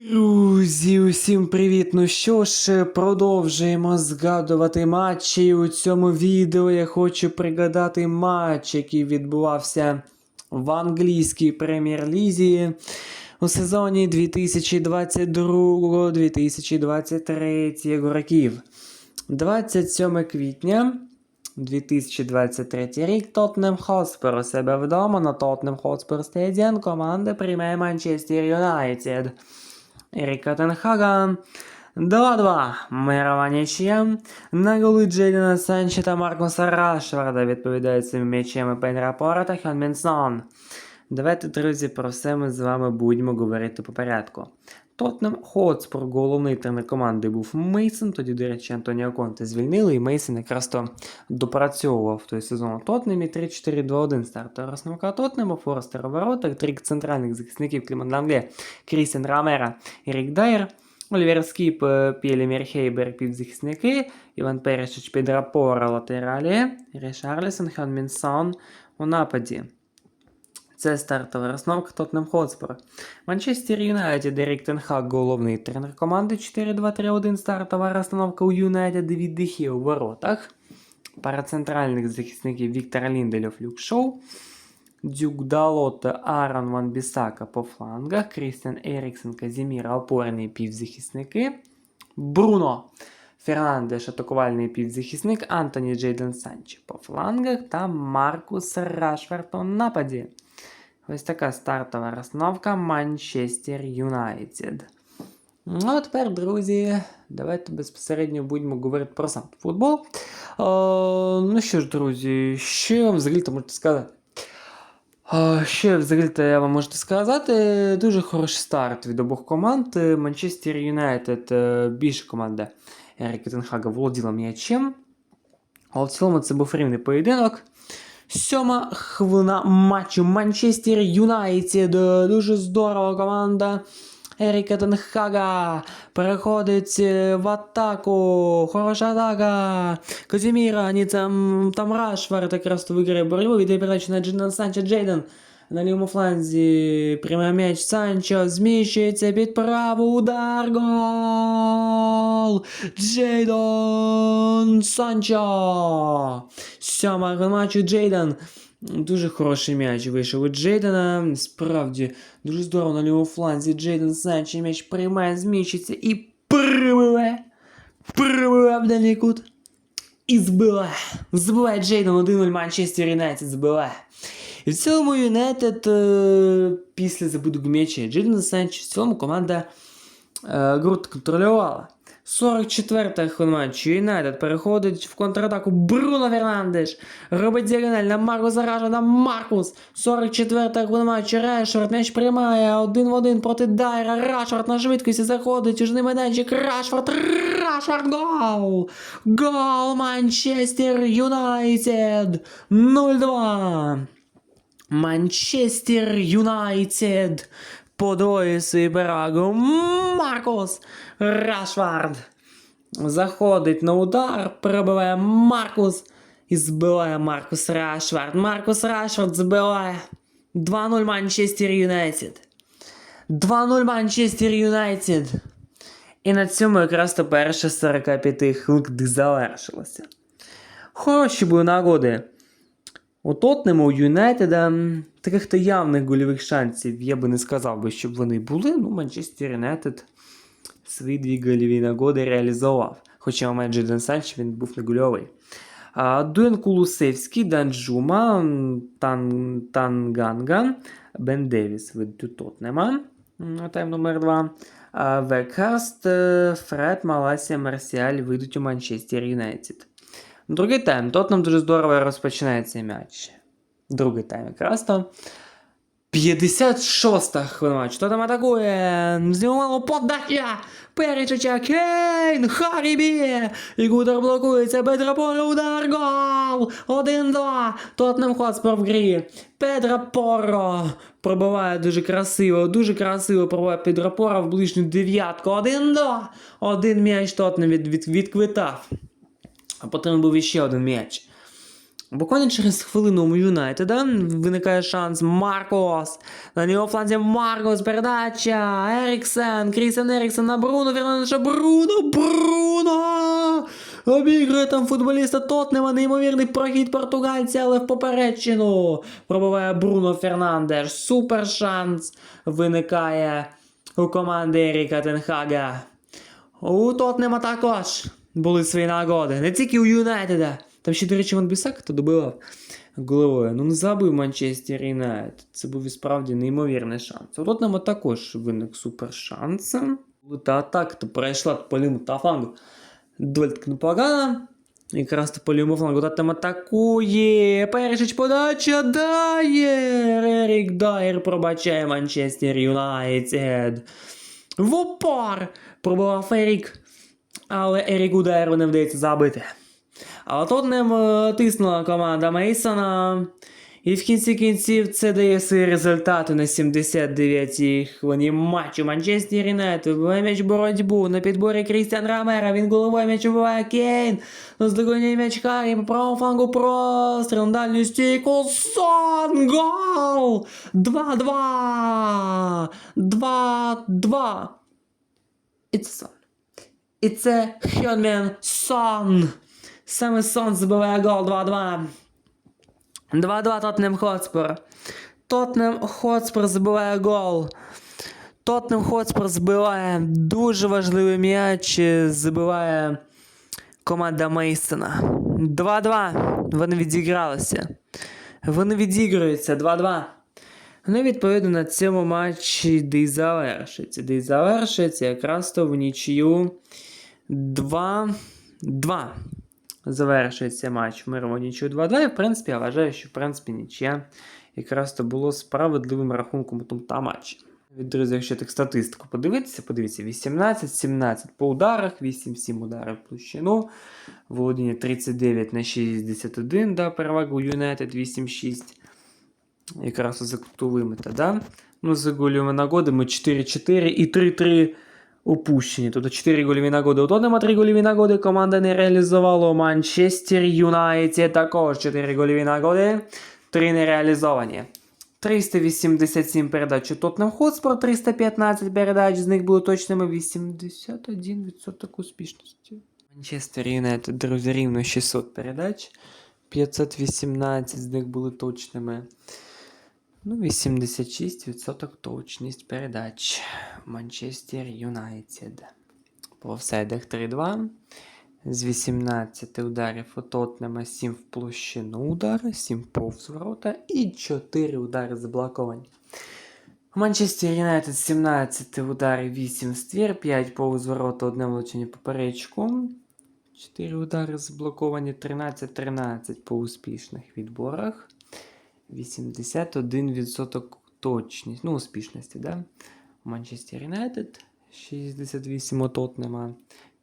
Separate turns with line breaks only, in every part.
Друзі, усім привіт! Ну що ж, продовжуємо згадувати матчі. У цьому відео я хочу пригадати матч, який відбувався в англійській прем'єр-лізі у сезоні 2022-2023 років. 27 квітня 2023 рік Тоттенем Хотспер у себе вдома на Тоттенем Хотспер Стедіан команда приймає Манчестер Юнайтед. Еріка Тенхага 2-2. Мирова нічия. На голи Джейдена Санчі та Маркуса Рашварда відповідають цим м'ячем і Пен та Хьон Мінсон. Давайте, друзі, про все ми з вами будемо говорити по порядку. Тотнем Хотспур, головний тренер команди був Мейсон. Тоді, до речі, Антоніо Конте звільнили, і Мейсон якраз то допрацьовував той сезон у Тотнемі 3-4-2-1 стартового основника Тотнему, Форестер у воротах, трик центральних захисників Кліман Лангле, Крістіан Рамера і Рік Дайер, Олівер Скіп, е, Пєлі Мірхейбер півзахисники, Іван Перешич, Підрапора латералі, Рішарлісон, Хан Мінсон у нападі. Це стартова розновка Тотнем Хотспор. Манчестер Юнайтед, Ерік Тенхак, головний тренер команди 4-2-3-1, стартова розстановка у Юнайтед, Девід Дехі у воротах. Пара центральних захисників Віктор Лінделев, Люк Шоу. Дюк Далот Аарон Ван Бісака по флангах, Крістіан Еріксен, Казіміра, опорні півзахисники. Бруно Фернандеш, атакувальний півзахисник, Антоні Джейден Санчі по флангах та Маркус Рашфорд у нападі. Ось така стартова розстановка Манчестер Юнайтед. Ну, а тепер, друзі, давайте безпосередньо будемо говорити про сам футбол. Е, ну що ж, друзі, що я вам взагалі-то можу сказати? Е, що взагалі-то я вам можу сказати? Дуже хороший старт від обох команд. Манчестер Юнайтед е, більша команда Еріка Тенхага володіла м'ячем. Але в цілому це був рівний поєдинок. Сьома хвилина матчу Манчестер Юнайтед. Дуже здорова команда. Еріка Тенхага переходить е, в атаку. Хороша атака. Казіміра, ні там, там Рашвард якраз виграє боротьбу. Віддає передачу на Джейден Санчо Джейден. На лівому фланзі прямий м'яч Санчо зміщується під праву удар. Гол! Джейдон Санчо! Сьома матчу Джейден. Дуже хороший м'яч вийшов у Джейдена. Справді, дуже здорово на лівому фланзі. Джейден Санчо м'яч приймає, зміщиться і прибиває. Прибиває в дальній кут. І збиває. Збиває Джейден 1-0 Манчестер Юнайтед збиває. І в цілому Юнайтед е, після забудови м'яча Джейдена Санчо, в цілому команда е, гру контролювала. 44-та хвилина матчу Юнайтед переходить в контратаку Бруно Фернандеш. Робить діагональ на Маркуса Рашфорда Маркус. 44-та хвилина матчу Решфорд м'яч приймає один в один проти Дайра. Рашфорд на швидкості заходить у жний майданчик. Рашфорд, Рашфорд, гол! Гол Манчестер Юнайтед 0-2. Манчестер Юнайтед подвоює свою перевагу. Маркус Рашфорд заходить на удар, пробиває Маркус і збиває Маркус Рашфорд. Маркус Рашфорд збиває 2-0 Манчестер Юнайтед. 2-0 Манчестер Юнайтед. І на цьому якраз то перше 45 хвилин завершилося. Хороші були нагоди. У Тотнему, у Юнайтеда таких то явних гольових шансів я би не сказав би, щоб вони були. Ну, Манчестер Юнайтед свої дві гольові нагоди реалізував. Хоча у мене Джейден Санч він був не гольовий. Дуен Кулусевський, Данджума, Тан, Танганга, Бен Девіс від Тотнема, тайм номер 2. Векхаст, е, Фред, Маласія, Марсіаль вийдуть у Манчестер Юнайтед. Другий тайм. Тотнем дуже здорово розпочинає цей м'яч. Другий тайм якраз то. 56-та хвилина. Хто там атакує? Зімало подача! Перечича Кейн! Харібі! І удар блокується. Педро Поро удар! Гол! 1-2! Тотнем Хотспор в грі. Педро Поро пробиває дуже красиво, дуже красиво пробиває Педро Поро в ближню дев'ятку. 1-2! Один м'яч Тотнем від, від, відквитав. А потім був іще один м'яч. Буквально через хвилину у Юнайтеда виникає шанс Маркос. На нього фланзі Маркос, передача. Еріксен, Крістен Еріксен на Бруно, Фернандеша, Бруно, Бруно! Обігрує там футболіста Тотнема, неймовірний прохід португальця, але в поперечину. Пробиває Бруно Фернандеш. Супер шанс виникає у команди Еріка Тенхага. У Тотнема також були свої нагоди. Не тільки у Юнайтеда. Там ще, до речі, Ван Бісак хто добивав головою. Ну не забив Манчестер Юнайтед. Це був і справді неймовірний шанс. У Тотнема також виник супер шанс. Та атака то пройшла по лівому та флангу. Доволі таки непогано. Якраз то по лівому флангу Тотнем атакує. Першич подача Дайер. Ерік Дайер пробачає Манчестер Юнайтед. В опор пробував Ерік. Але Еріку Дайеру не вдається забити. А тут ним е, тиснула команда Мейсона. І в кінці кінців це дає свої результати на 79-й хвилині матчу. Манчестер Юнайтед вибиває м'яч боротьбу. На підборі Крістіан Рамера. Він головою м'яч вибиває Кейн. Наздогоняє м'яч Харі. По правому флангу простріл. Дальню стійку. Сон! Гол! 2-2! 2-2! І це сон. І це Хьонмен Сон. Саме Сон забиває гол 2-2. 2-2 Тотнем Хотспор. Тотнем Хотспор забиває гол. Тотнем Хотспор забиває дуже важливий м'яч. Забиває команда Мейсона. 2-2. Вони відігралися. Вони відігруються 2-2. Ну, відповідно, на цьому матчі де й завершиться. Де й завершиться якраз то в нічию 2-2. Завершується матч в мировому нічию 2-2. І, в принципі, я вважаю, що в принципі нічия якраз то було справедливим рахунком та матчі. Друзі, якщо так статистику подивитися, подивіться, 18-17 по ударах, 8-7 ударів площину, володіння 39 на 61, да, перевага у Юнайтед 8-6 якраз за кутовими да? Ну, за гольовими нагодами 4-4 і 3-3 опущені. Тобто 4 гольові нагоди у Тоттенема, 3 гольові нагоди команда не реалізувала. Манчестер Юнайтед також 4 гольові нагоди, 3 не реалізовані. 387 передач у Тоттенем Хотспор, 315 передач, з них були точними 81% успішності. Манчестер Юнайтед, друзі, рівно 600 передач, 518 з них були точними. Ну, 86% точність передач. Манчестер Юнайтед. По офсайдах 3-2. З 18 ударів у Тотнема 7 в площину удари, 7 повз ворота і 4 удари заблоковані. У Манчестер Юнайтед 17 ударів, 8 ствір, 5 повз ворота, одне влучення поперечку. 4 удари заблоковані, 13-13 по успішних відборах. 81% точність, ну, успішності, да? Манчестер Юнайтед 68 у Тотнема,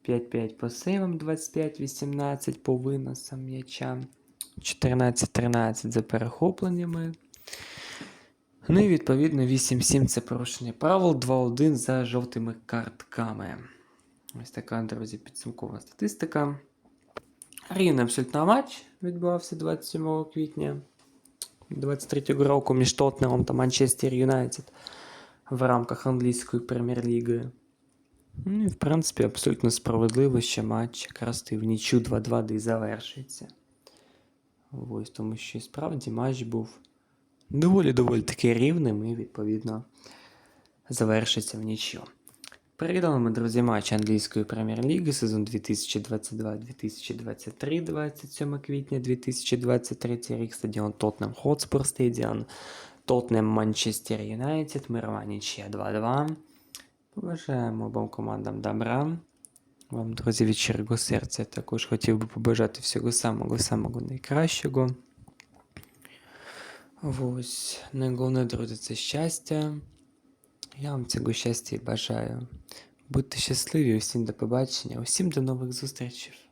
5-5 по сейвам, 25-18 по виносам м'яча, 14-13 за перехопленнями. Ну і відповідно 8-7 це порушення правил, 2-1 за жовтими картками. Ось така, друзі, підсумкова статистика. Рівний абсолютно матч відбувався 27 квітня 23-го року між Тотнемом та Манчестер Юнайтед в рамках англійської прем'єр-ліги. Ну і, в принципі, абсолютно справедливо, що матч якраз і в нічю 2-2 де й завершується. Ось тому що і справді матч був доволі-доволі таки рівним і, відповідно, завершиться в нічю. Переглядали ми, друзі, матч англійської прем'єр-ліги сезон 2022-2023, 27 квітня 2023 рік, стадіон Тотнем Хотспур стадіон, Тотнем Манчестер Юнайтед, мирова нічия 2-2. Побажаємо обом командам добра. Вам, друзі, від щирого серця також хотів би побажати всього самого-самого найкращого. Ось, найголовніше, друзі, це щастя. Я вам цього щастя і бажаю. Будьте щасливі, усім до побачення, усім до нових зустрічей.